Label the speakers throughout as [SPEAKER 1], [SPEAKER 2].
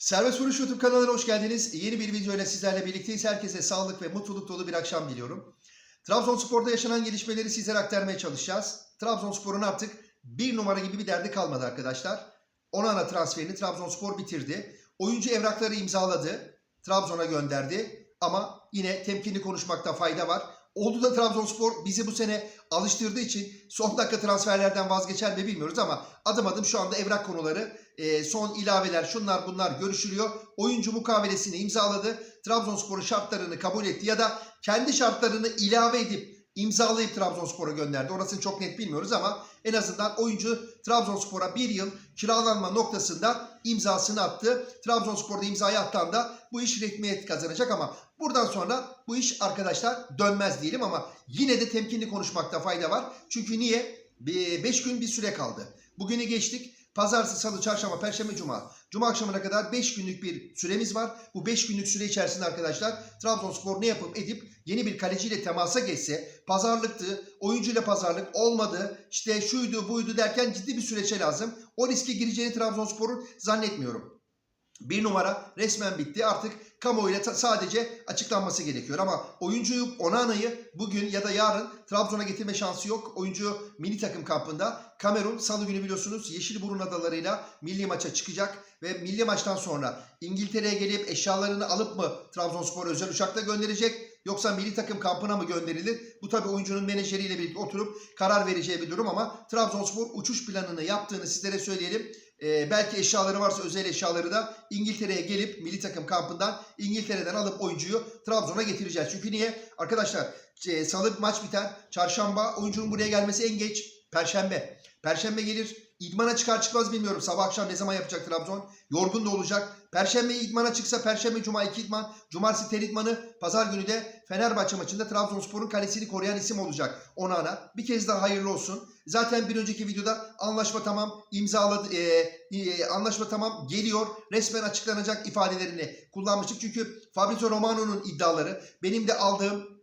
[SPEAKER 1] Serbest Vuruş YouTube kanalına hoş geldiniz. Yeni bir video ile sizlerle birlikteyiz. Herkese sağlık ve mutluluk dolu bir akşam diliyorum. Trabzonspor'da yaşanan gelişmeleri sizlere aktarmaya çalışacağız. Trabzonspor'un artık bir numara gibi bir derdi kalmadı arkadaşlar. Onana transferini Trabzonspor bitirdi. Oyuncu evrakları imzaladı. Trabzon'a gönderdi. Ama yine temkinli konuşmakta fayda var. Oldu da Trabzonspor bizi bu sene alıştırdığı için son dakika transferlerden vazgeçer mi bilmiyoruz ama adım adım şu anda evrak konuları e, son ilaveler şunlar bunlar görüşülüyor. Oyuncu mukavelesini imzaladı. Trabzonspor'un şartlarını kabul etti ya da kendi şartlarını ilave edip imzalayıp Trabzonspor'a gönderdi. Orasını çok net bilmiyoruz ama en azından oyuncu Trabzonspor'a bir yıl kiralanma noktasında imzasını attı. Trabzonspor'da imzayı attığında bu iş resmiyet kazanacak ama buradan sonra bu iş arkadaşlar dönmez diyelim ama yine de temkinli konuşmakta fayda var. Çünkü niye? 5 gün bir süre kaldı. Bugünü geçtik. Pazartesi, salı, çarşamba, perşembe, cuma. Cuma akşamına kadar 5 günlük bir süremiz var. Bu 5 günlük süre içerisinde arkadaşlar Trabzonspor ne yapıp edip yeni bir kaleciyle temasa geçse, pazarlıktı, oyuncuyla pazarlık olmadı, işte şuydu buydu derken ciddi bir süreçe lazım. O riske gireceğini Trabzonspor'un zannetmiyorum. Bir numara resmen bitti. Artık kamuoyuyla sadece açıklanması gerekiyor. Ama oyuncuyu Onana'yı bugün ya da yarın Trabzon'a getirme şansı yok. Oyuncu milli takım kampında. Kamerun salı günü biliyorsunuz Yeşilburun adalarıyla milli maça çıkacak. Ve milli maçtan sonra İngiltere'ye gelip eşyalarını alıp mı Trabzonspor özel uçakla gönderecek? Yoksa milli takım kampına mı gönderilir? Bu tabii oyuncunun menajeriyle birlikte oturup karar vereceği bir durum ama Trabzonspor uçuş planını yaptığını sizlere söyleyelim. Ee, belki eşyaları varsa özel eşyaları da İngiltere'ye gelip milli takım kampından İngiltere'den alıp oyuncuyu Trabzon'a getireceğiz. Çünkü niye? Arkadaşlar e, salı maç biter. Çarşamba oyuncunun buraya gelmesi en geç Perşembe. Perşembe gelir. İdmana çıkar çıkmaz bilmiyorum. Sabah akşam ne zaman yapacak Trabzon? Yorgun da olacak. Perşembe idmana çıksa Perşembe Cuma iki idman. Cumartesi ter idmanı. Pazar günü de Fenerbahçe maçında Trabzonspor'un kalesini koruyan isim olacak. Onana. Bir kez daha hayırlı olsun. Zaten bir önceki videoda anlaşma tamam imzaladı. e, e, anlaşma tamam geliyor. Resmen açıklanacak ifadelerini kullanmıştık. Çünkü Fabrizio Romano'nun iddiaları benim de aldığım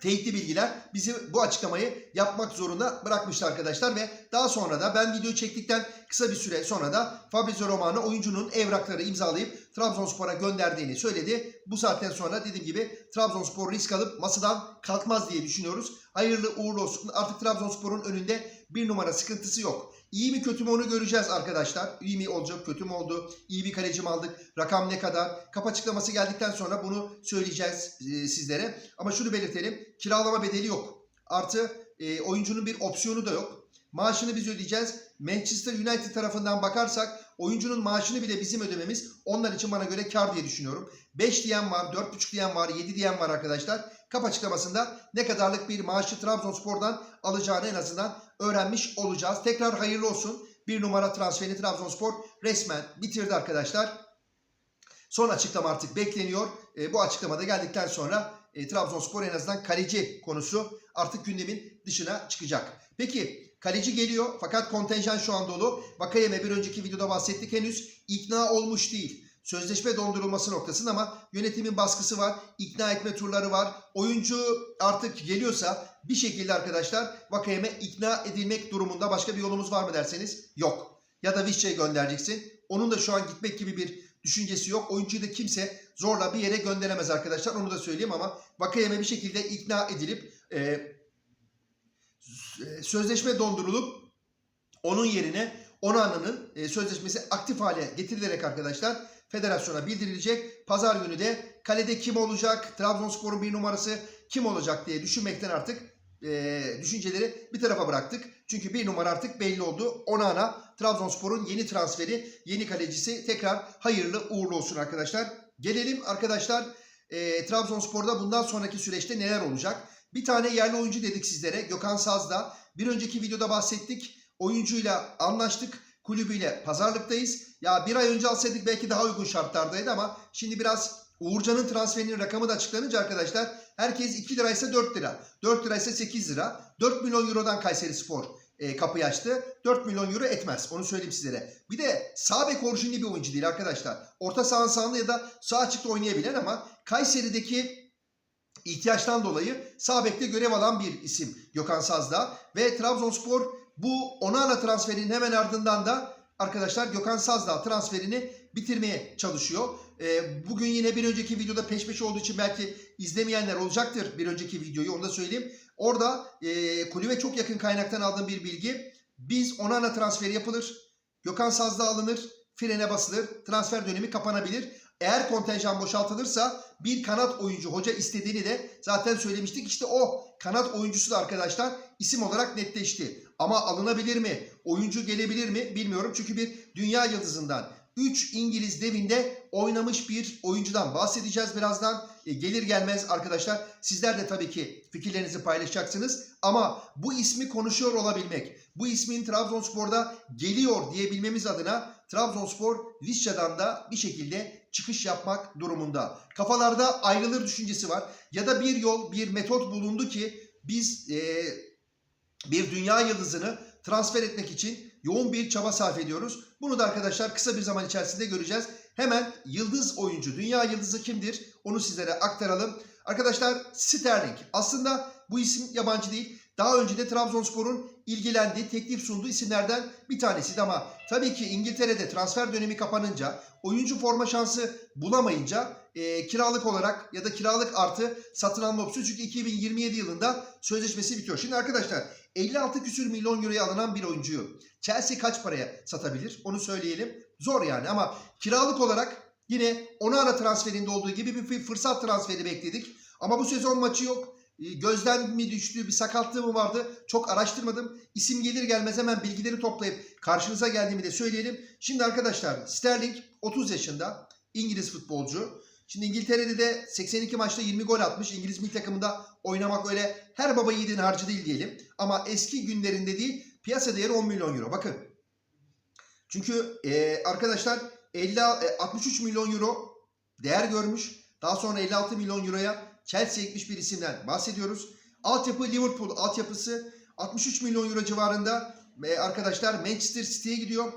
[SPEAKER 1] teyitli bilgiler bizi bu açıklamayı yapmak zorunda bırakmıştı arkadaşlar ve daha sonra da ben video çektikten kısa bir süre sonra da Fabrizio Romano oyuncunun evrakları imzalayıp Trabzonspor'a gönderdiğini söyledi. Bu saatten sonra dediğim gibi Trabzonspor risk alıp masadan kalkmaz diye düşünüyoruz. Hayırlı uğurlu olsun. Artık Trabzonspor'un önünde bir numara sıkıntısı yok. İyi mi kötü mü onu göreceğiz arkadaşlar. İyi mi olacak, kötü mü oldu? İyi bir kaleci mi aldık? Rakam ne kadar? Kap açıklaması geldikten sonra bunu söyleyeceğiz e, sizlere. Ama şunu belirtelim. Kiralama bedeli yok. Artı e, oyuncunun bir opsiyonu da yok. Maaşını biz ödeyeceğiz. Manchester United tarafından bakarsak oyuncunun maaşını bile bizim ödememiz onlar için bana göre kar diye düşünüyorum. 5 diyen var, 4,5 diyen var, 7 diyen var arkadaşlar. Kap açıklamasında ne kadarlık bir maaşı Trabzonspor'dan alacağını en azından öğrenmiş olacağız. Tekrar hayırlı olsun. Bir numara transferini Trabzonspor resmen bitirdi arkadaşlar. Son açıklama artık bekleniyor. E, bu açıklamada geldikten sonra e, Trabzonspor en azından kaleci konusu artık gündemin dışına çıkacak. Peki kaleci geliyor fakat kontenjan şu an dolu. Vakayeme bir önceki videoda bahsettik henüz ikna olmuş değil. Sözleşme dondurulması noktasında ama yönetimin baskısı var. ikna etme turları var. Oyuncu artık geliyorsa bir şekilde arkadaşlar Vakayeme ikna edilmek durumunda başka bir yolumuz var mı derseniz yok. Ya da Vişça'yı göndereceksin. Onun da şu an gitmek gibi bir düşüncesi yok. Oyuncuyu da kimse zorla bir yere gönderemez arkadaşlar. Onu da söyleyeyim ama Vakayeme bir şekilde ikna edilip e, sözleşme dondurulup onun yerine Onana'nın e, sözleşmesi aktif hale getirilerek arkadaşlar federasyona bildirilecek. Pazar günü de kalede kim olacak, Trabzonspor'un bir numarası kim olacak diye düşünmekten artık e, düşünceleri bir tarafa bıraktık. Çünkü bir numara artık belli oldu. Onana Trabzonspor'un yeni transferi, yeni kalecisi tekrar hayırlı uğurlu olsun arkadaşlar. Gelelim arkadaşlar e, Trabzonspor'da bundan sonraki süreçte neler olacak? Bir tane yerli oyuncu dedik sizlere Gökhan Saz'da. Bir önceki videoda bahsettik. Oyuncuyla anlaştık. Kulübüyle pazarlıktayız. Ya bir ay önce alsaydık belki daha uygun şartlardaydı ama şimdi biraz Uğurcan'ın transferinin rakamı da açıklanınca arkadaşlar herkes 2 liraysa 4 lira. 4 liraysa 8 lira. 4 milyon eurodan Kayseri Spor e, kapıyı açtı. 4 milyon euro etmez. Onu söyleyeyim sizlere. Bir de sağ bek orijinli bir oyuncu değil arkadaşlar. Orta sahanın sağında ya da sağ açıkta oynayabilen ama Kayseri'deki ihtiyaçtan dolayı sağ bekte görev alan bir isim Gökhan Sazda ve Trabzonspor bu Onana transferinin hemen ardından da arkadaşlar Gökhan Sazdağ transferini bitirmeye çalışıyor. Ee, bugün yine bir önceki videoda peş peşe olduğu için belki izlemeyenler olacaktır bir önceki videoyu onu da söyleyeyim. Orada e, kulübe çok yakın kaynaktan aldığım bir bilgi. Biz Onana transferi yapılır. Gökhan Sazdağ alınır. Frene basılır. Transfer dönemi kapanabilir. Eğer kontenjan boşaltılırsa bir kanat oyuncu hoca istediğini de zaten söylemiştik. İşte o kanat oyuncusu da arkadaşlar isim olarak netleşti. Ama alınabilir mi? Oyuncu gelebilir mi? Bilmiyorum. Çünkü bir dünya yıldızından 3 İngiliz devinde oynamış bir oyuncudan bahsedeceğiz birazdan. E, gelir gelmez arkadaşlar sizler de tabii ki fikirlerinizi paylaşacaksınız. Ama bu ismi konuşuyor olabilmek, bu ismin Trabzonspor'da geliyor diyebilmemiz adına Trabzonspor Visca'dan da bir şekilde çıkış yapmak durumunda. Kafalarda ayrılır düşüncesi var. Ya da bir yol, bir metot bulundu ki biz e, bir dünya yıldızını transfer etmek için yoğun bir çaba sarf ediyoruz. Bunu da arkadaşlar kısa bir zaman içerisinde göreceğiz. Hemen yıldız oyuncu, dünya yıldızı kimdir? Onu sizlere aktaralım. Arkadaşlar Sterling. Aslında bu isim yabancı değil. Daha önce de Trabzonspor'un ilgilendiği, teklif sunduğu isimlerden bir tanesiydi ama tabii ki İngiltere'de transfer dönemi kapanınca, oyuncu forma şansı bulamayınca e, kiralık olarak ya da kiralık artı satın alma opsiyonu çünkü 2027 yılında sözleşmesi bitiyor. Şimdi arkadaşlar 56 küsür milyon euroya alınan bir oyuncuyu Chelsea kaç paraya satabilir? Onu söyleyelim. Zor yani ama kiralık olarak yine Onana transferinde olduğu gibi bir fırsat transferi bekledik. Ama bu sezon maçı yok. E, Gözden mi düştü, bir sakatlığı mı vardı? Çok araştırmadım. İsim gelir gelmez hemen bilgileri toplayıp karşınıza geldiğimi de söyleyelim. Şimdi arkadaşlar Sterling 30 yaşında İngiliz futbolcu. Şimdi İngiltere'de de 82 maçta 20 gol atmış. İngiliz milli takımında oynamak öyle her baba yiğidin harcı değil diyelim. Ama eski günlerinde değil piyasa değeri 10 milyon euro. Bakın. Çünkü e, arkadaşlar 50 e, 63 milyon euro değer görmüş. Daha sonra 56 milyon euroya Chelsea'ye gitmiş bir isimden bahsediyoruz. Altyapı Liverpool altyapısı 63 milyon euro civarında e, arkadaşlar Manchester City'ye gidiyor.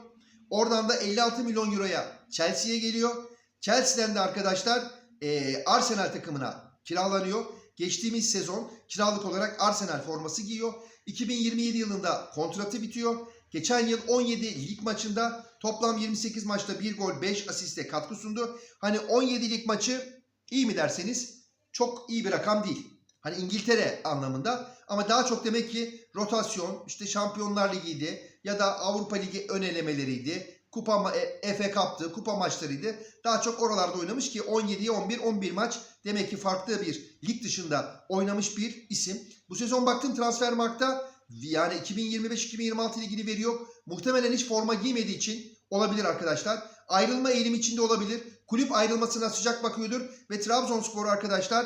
[SPEAKER 1] Oradan da 56 milyon euroya Chelsea'ye geliyor. Chelsea'den de arkadaşlar e, Arsenal takımına kiralanıyor. Geçtiğimiz sezon kiralık olarak Arsenal forması giyiyor. 2027 yılında kontratı bitiyor. Geçen yıl 17 lig maçında toplam 28 maçta 1 gol 5 asiste katkı sundu. Hani 17 lig maçı iyi mi derseniz çok iyi bir rakam değil. Hani İngiltere anlamında ama daha çok demek ki rotasyon işte Şampiyonlar Ligi'ydi ya da Avrupa Ligi ön elemeleriydi. Kupa e, FA Cup'tı, kupa maçlarıydı. Daha çok oralarda oynamış ki 17'ye 11, 11 maç demek ki farklı bir lig dışında oynamış bir isim. Bu sezon baktım Transfermarkt'ta yani 2025-2026 ilgili veri yok. Muhtemelen hiç forma giymediği için olabilir arkadaşlar. Ayrılma eğilimi içinde olabilir. Kulüp ayrılmasına sıcak bakıyordur ve Trabzonspor arkadaşlar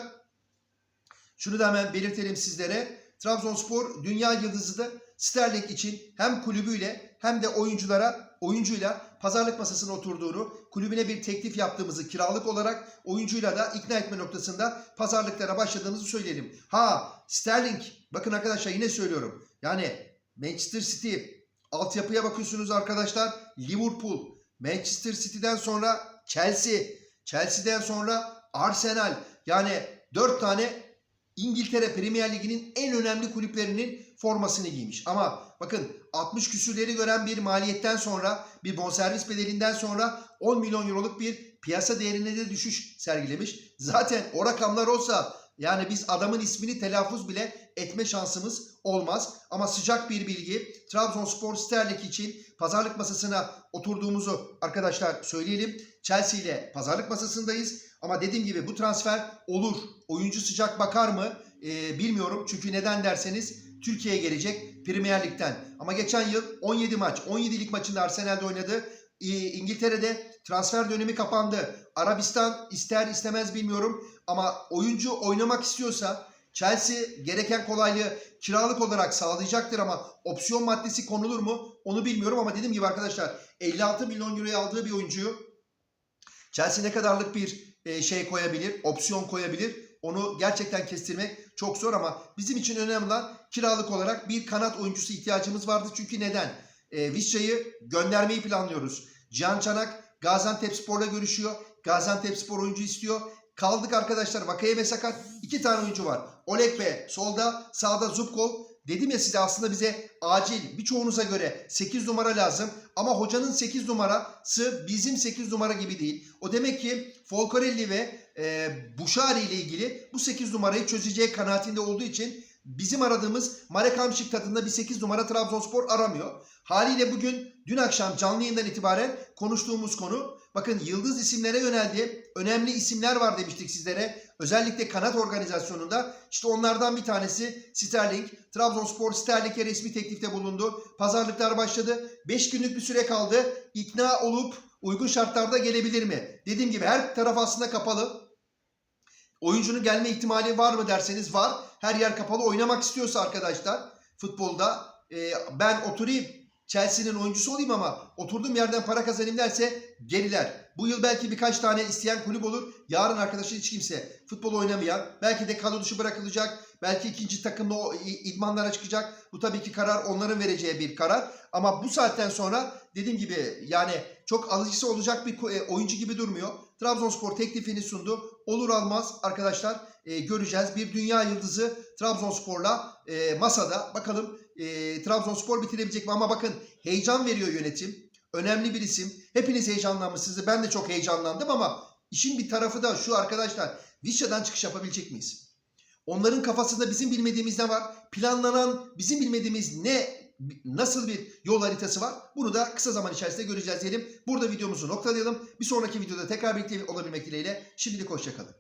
[SPEAKER 1] şunu da hemen belirtelim sizlere. Trabzonspor dünya yıldızı da Sterling için hem kulübüyle hem de oyunculara oyuncuyla pazarlık masasına oturduğunu, kulübüne bir teklif yaptığımızı kiralık olarak oyuncuyla da ikna etme noktasında pazarlıklara başladığımızı söyleyelim. Ha Sterling bakın arkadaşlar yine söylüyorum. Yani Manchester City altyapıya bakıyorsunuz arkadaşlar. Liverpool, Manchester City'den sonra Chelsea, Chelsea'den sonra Arsenal. Yani 4 tane İngiltere Premier Ligi'nin en önemli kulüplerinin formasını giymiş. Ama bakın 60 küsürleri gören bir maliyetten sonra bir bonservis bedelinden sonra 10 milyon euroluk bir piyasa değerine de düşüş sergilemiş. Zaten o rakamlar olsa yani biz adamın ismini telaffuz bile etme şansımız olmaz. Ama sıcak bir bilgi Trabzonspor Sterling için pazarlık masasına oturduğumuzu arkadaşlar söyleyelim. Chelsea ile pazarlık masasındayız. Ama dediğim gibi bu transfer olur. Oyuncu sıcak bakar mı ee, bilmiyorum. Çünkü neden derseniz Türkiye'ye gelecek Premier Lig'den. Ama geçen yıl 17 maç, 17 lig maçında Arsenal'de oynadı. Ee, İngiltere'de transfer dönemi kapandı. Arabistan ister istemez bilmiyorum. Ama oyuncu oynamak istiyorsa Chelsea gereken kolaylığı kiralık olarak sağlayacaktır ama opsiyon maddesi konulur mu onu bilmiyorum ama dediğim gibi arkadaşlar 56 milyon euroya aldığı bir oyuncuyu Chelsea ne kadarlık bir e, şey koyabilir, opsiyon koyabilir onu gerçekten kestirmek çok zor ama bizim için önemli olan kiralık olarak bir kanat oyuncusu ihtiyacımız vardı. Çünkü neden? E, Vişça'yı göndermeyi planlıyoruz. Cihan Çanak Gaziantepspor'la görüşüyor. Gaziantepspor oyuncu istiyor. Kaldık arkadaşlar. Vakayeme sakat. iki tane oyuncu var. Oleg Bey solda, sağda Zubkov. Dedim ya size aslında bize acil birçoğunuza göre 8 numara lazım. Ama hocanın 8 numarası bizim 8 numara gibi değil. O demek ki Folcarelli ve e, Buşari ile ilgili bu 8 numarayı çözeceği kanaatinde olduğu için bizim aradığımız Marek Hamşik tadında bir 8 numara Trabzonspor aramıyor. Haliyle bugün dün akşam canlı yayından itibaren konuştuğumuz konu bakın yıldız isimlere yöneldi. Önemli isimler var demiştik sizlere. Özellikle kanat organizasyonunda işte onlardan bir tanesi Sterling. Trabzonspor Sterling'e resmi teklifte bulundu. Pazarlıklar başladı. 5 günlük bir süre kaldı. İkna olup uygun şartlarda gelebilir mi? Dediğim gibi her taraf aslında kapalı. Oyuncunun gelme ihtimali var mı derseniz var. Her yer kapalı oynamak istiyorsa arkadaşlar futbolda e, ben oturayım Chelsea'nin oyuncusu olayım ama oturduğum yerden para kazanayım derse geriler. Bu yıl belki birkaç tane isteyen kulüp olur. Yarın arkadaşlar hiç kimse futbol oynamayan belki de kadro dışı bırakılacak. Belki ikinci i- idmanlara çıkacak. Bu tabii ki karar onların vereceği bir karar. Ama bu saatten sonra dediğim gibi yani çok alıcısı olacak bir e, oyuncu gibi durmuyor. Trabzonspor teklifini sundu. Olur almaz arkadaşlar e, göreceğiz. Bir dünya yıldızı Trabzonspor'la e, masada. Bakalım e, Trabzonspor bitirebilecek mi? Ama bakın heyecan veriyor yönetim. Önemli bir isim. Hepiniz heyecanlanmışsınız. Ben de çok heyecanlandım ama işin bir tarafı da şu arkadaşlar. Vişya'dan çıkış yapabilecek miyiz? Onların kafasında bizim bilmediğimiz ne var? Planlanan bizim bilmediğimiz ne nasıl bir yol haritası var? Bunu da kısa zaman içerisinde göreceğiz diyelim. Burada videomuzu noktalayalım. Bir sonraki videoda tekrar birlikte olabilmek dileğiyle. Şimdilik hoşçakalın.